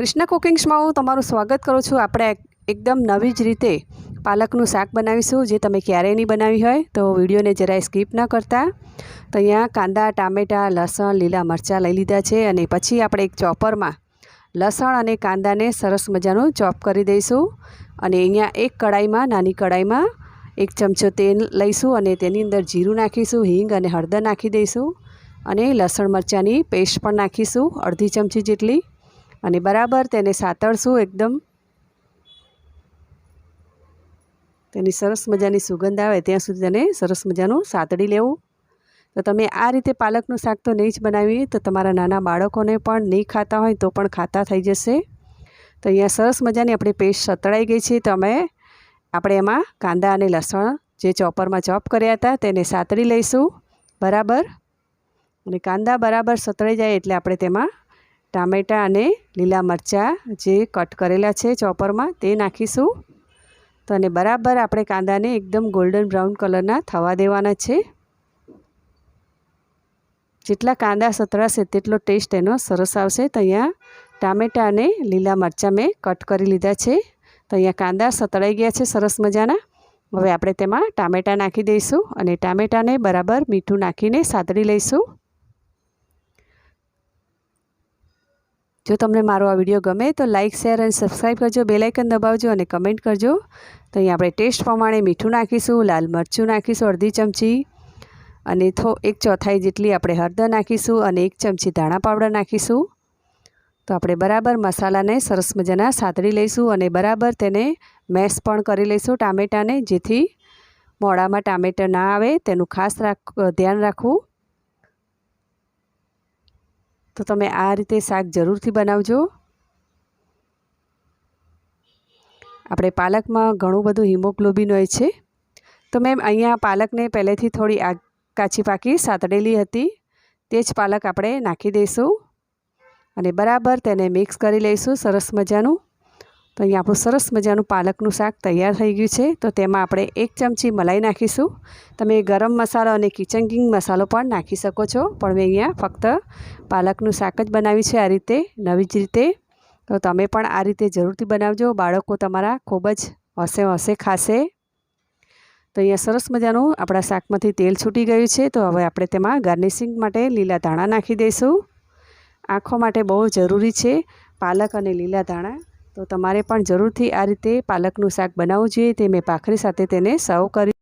કૃષ્ણ કુકિંગ્સમાં હું તમારું સ્વાગત કરું છું. આપણે એકદમ નવી જ રીતે પાલકનું શાક બનાવીશું, જે તમે ક્યારેય નહીં બનાવી હોય, તો વિડીયોને જરાય સ્કીપ ન કરતા. તો અહીંયા કાંદા, ટામેટાં, લસણ, લીલા મરચાં લઈ લીધા છે અને પછી આપણે એક ચોપરમાં લસણ અને કાંદાને સરસ મજાનું ચોપ કરી દઈશું. અને અહીંયા એક કડાઈમાં, નાની કડાઈમાં એક ચમચો તેલ લઈશું અને તેની અંદર જીરું નાખીશું, હિંગ અને હળદર નાખી દઈશું. અને લસણ મરચાંની પેસ્ટ પણ નાખીશું, અડધી ચમચી જેટલી. અને બરાબર તેને સાતળશું એકદમ તેની સરસ મજાની સુગંધ આવે ત્યાં સુધી તેને સરસ મજાનું સાતળી લેવું. તો તમે આ રીતે પાલકનું શાક તો નહીં જ બનાવીએ, તો તમારા નાના બાળકોને પણ નહીં ખાતા હોય તો પણ ખાતા થઈ જશે. તો અહીંયા સરસ મજાની આપણી પેસ્ટ સતળાઈ ગઈ છે. તો અમે આપણે એમાં કાંદા અને લસણ જે ચોપરમાં ચોપ કર્યા હતા તેને સાતળી લઈશું. બરાબર? અને કાંદા બરાબર સતળાઈ જાય એટલે આપણે તેમાં ટામેટાં અને લીલા મરચાં જે કટ કરેલા છે ચોપરમાં, તે નાખીશું. તો અને બરાબર આપણે કાંદાને એકદમ ગોલ્ડન બ્રાઉન કલરના થવા દેવાના છે. જેટલા કાંદા સતળાશે તેટલો ટેસ્ટ એનો સરસ આવશે. તો અહીંયા ટામેટાં અને લીલા મરચાં મેં કટ કરી લીધા છે. તો અહીંયા કાંદા સતળાઈ ગયા છે સરસ મજાના. હવે આપણે તેમાં ટામેટાં નાખી દઈશું અને ટામેટાને બરાબર મીઠું નાખીને સાતળી લઈશું. જો તમને મારો આ વીડિયો ગમે તો લાઇક શેર અને સબસ્ક્રાઈબ કરજો બેલાઇકન દબાવજો અને કમેન્ટ કરજો. તો અહીં આપણે ટેસ્ટ પ્રમાણે મીઠું નાખીશું, લાલ મરચું નાખીશું, અડધી ચમચી અને થો, એક ચોથાઈ જેટલી આપણે હળદર નાખીશું અને એક ચમચી ધાણા પાવડર નાખીશું. તો આપણે બરાબર મસાલાને સરસ મજાના સાતળી લઈશું અને બરાબર તેને મેશ પણ કરી લઈશું ટામેટાને, જેથી મોડામાં ટામેટા ના આવે, તેનું ખાસ રાખ ધ્યાન રાખવું. તો તમે આ રીતે શાક જરૂરથી બનાવજો. આપણે પાલકમાં ઘણું બધું હિમોગ્લોબિન હોય છે. તો મેં અહીંયા પાલકને પહેલેથી થોડી આ કાચી પાકી સાતડેલી હતી. તે જ પાલક આપણે નાખી દઈશું. અને બરાબર તેને મિક્સ કરી લઈશું સરસ મજાનું. તો અહીંયા આપણું સરસ મજાનું પાલકનું શાક તૈયાર થઈ ગયું છે. તો તેમાં આપણે એક ચમચી મલાઈ નાખીશું. તમે ગરમ મસાલો અને કિચન કિંગ મસાલો પણ નાખી શકો છો. પણ મેં અહીંયા ફક્ત પાલકનું શાક જ બનાવ્યું છે આ રીતે, નવી જ રીતે. તો તમે પણ આ રીતે જરૂરથી બનાવજો. બાળકો તમારા ખૂબ જ હસે હસે ખાશે. તો અહીંયા સરસ મજાનું આપણા શાકમાંથી તેલ છૂટી ગયું છે. તો હવે આપણે તેમાં ગાર્નિશિંગ માટે લીલા ધાણા નાખી દઈશું. આંખો માટે બહુ જરૂરી છે પાલક અને લીલા ધાણા. તો તમારે પણ જરૂરથી આ રીતે પાલકનું શાક બનાવવું જોઈએ તે મેં ભાખરી સાથે તેને સર્વ કરી